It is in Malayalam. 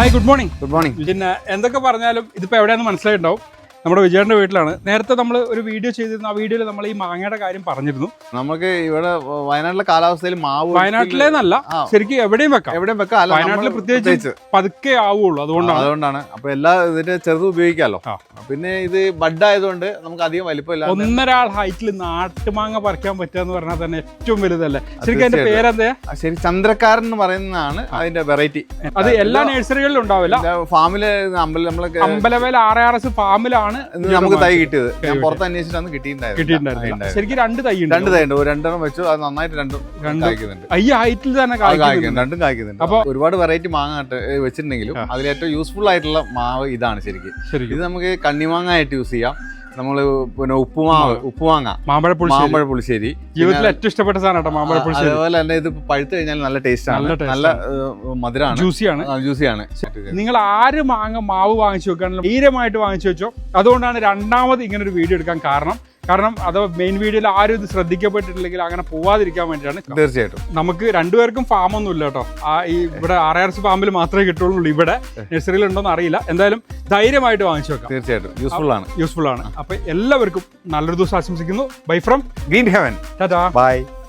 Hi good morning good morning പിന്നെ എന്തൊക്കെ പറഞ്ഞാലും ഇതിപ്പോ എവിടെയാണെന്ന് മനസ്സിലായിട്ടുണ്ടാവും. നമ്മുടെ വിജയന്റെ വീട്ടിലാണ്. നേരത്തെ നമ്മൾ ഒരു വീഡിയോ ചെയ്തിരുന്നു. ആ വീഡിയോയിൽ നമ്മൾ ഈ മാങ്ങയുടെ കാര്യം പറഞ്ഞിരുന്നു. നമുക്ക് ഇവിടെ വയനാട്ടിലെ കാലാവസ്ഥയിൽ മാവ് വയനാട്ടിലേന്നല്ല. ശരിക്കും എവിടെയും വെക്കാം. എവിടെയും വെക്കാം. വയനാട്ടിൽ പ്രത്യേകിച്ച് പതുക്കെ ആവുള്ളൂ. അതുകൊണ്ടാണ്. അതുകൊണ്ടാണ്. അപ്പൊ എല്ലാ ഇതിന്റെ ചെറുത് ഉപയോഗിക്കാമല്ലോ പിന്നെ ഇത് ബഡ് ആയതുകൊണ്ട് നമുക്ക് അധികം വലിപ്പമില്ല ഒന്നരാൾ ഹൈറ്റിൽ നാട്ടുമാങ്ങ പറിക്കാൻ പറ്റുക എന്ന് പറഞ്ഞാൽ തന്നെ ഏറ്റവും വലുതല്ലേ? ശരിക്കും അതിന്റെ പേരെന്താ? ശരി ചന്ദ്രക്കാരൻ എന്ന് പറയുന്നതാണ് അതിന്റെ വെറൈറ്റി. അത് എല്ലാ നഴ്സറികളിലും ഉണ്ടാവില്ല. ഫാമിൽ അമ്പലം നമ്മളൊക്കെ അമ്പലവേല ആർ ആർ എസ് ഫാമിലാണ് ഇന്ന് നമുക്ക് തൈ കിട്ടിയത്. ഞാൻ പുറത്ത് അന്വേഷിച്ചാണ് കിട്ടിയിട്ടുണ്ടായിരുന്നു. ശരിക്കും രണ്ട് തൈ ഉണ്ട്. രണ്ട് തൈ ഉണ്ട്. രണ്ടെണ്ണം വെച്ചു. അത് നന്നായിട്ട് രണ്ടും രണ്ടും കായ്ക്കുന്നുണ്ട്. ഈ ഹൈറ്റിൽ തന്നെ കായ്ക്കുന്നുണ്ട്. രണ്ടും കായ്ക്കുന്നുണ്ട്. അപ്പൊ- ഒരുപാട് വെറൈറ്റി മാങ്ങ വെച്ചിട്ടുണ്ടെങ്കിലും. അതിൽ ഏറ്റവും യൂസ്ഫുൾ ആയിട്ടുള്ള മാവ് ഇതാണ് ശരിക്കും. ശരിക്കും. ഇത് നമുക്ക് കണ്ണിമാങ്ങ ആയിട്ട് യൂസ് ചെയ്യാം. നമ്മൾ പിന്നെ ഉപ്പുമാവ് ഉപ്പുമാങ്ങ. മാമ്പഴ മാമ്പഴ പുളിശ്ശേരി. ജീവിതത്തിൽ ഏറ്റവും ഇഷ്ടപ്പെട്ട സാധനം മാമ്പഴ പുളിശ്ശേരി. അതേപോലെ തന്നെ ഇത് പഴുത്തു കഴിഞ്ഞാൽ നല്ല ടേസ്റ്റ് ആണ് നല്ല മധുരമാണ് ജ്യൂസിയാണ്. ജ്യൂസിയാണ്. നിങ്ങൾ ആര് മാങ്ങ മാവ് വാങ്ങിച്ചു വെക്കാണെങ്കിലും ധീരമായിട്ട് വാങ്ങിച്ചു വെച്ചോ. അതുകൊണ്ടാണ് രണ്ടാമത് ഇങ്ങനെ ഒരു വീഡിയോ എടുക്കാൻ കാരണം. കാരണം അത് മെയിൻ വീഡിയോയിൽ ആരും ഇത് ശ്രദ്ധിക്കപ്പെട്ടിട്ടില്ലെങ്കിൽ അങ്ങനെ പോവാതിരിക്കാൻ വേണ്ടിയിട്ടാണ്. തീർച്ചയായിട്ടും. നമുക്ക് രണ്ടുപേർക്കും ഫാം ഒന്നും ഇല്ല കേട്ടോ. ആ ഈ ഇവിടെ ആർ ആർ എസ് ഫാമിൽ മാത്രമേ കിട്ടുള്ളൂ ഇവിടെ. നഴ്സറിയിൽ ഉണ്ടോന്ന് അറിയില്ല. എന്തായാലും ധൈര്യമായിട്ട് വാങ്ങിച്ചു വെക്കാം. തീർച്ചയായിട്ടും. യൂസ്ഫുൾ ആണ്. യൂസ്ഫുൾ ആണ്. അപ്പൊ എല്ലാവർക്കും നല്ലൊരു ദിവസം ആശംസിക്കുന്നു. Bye from green heaven tata bye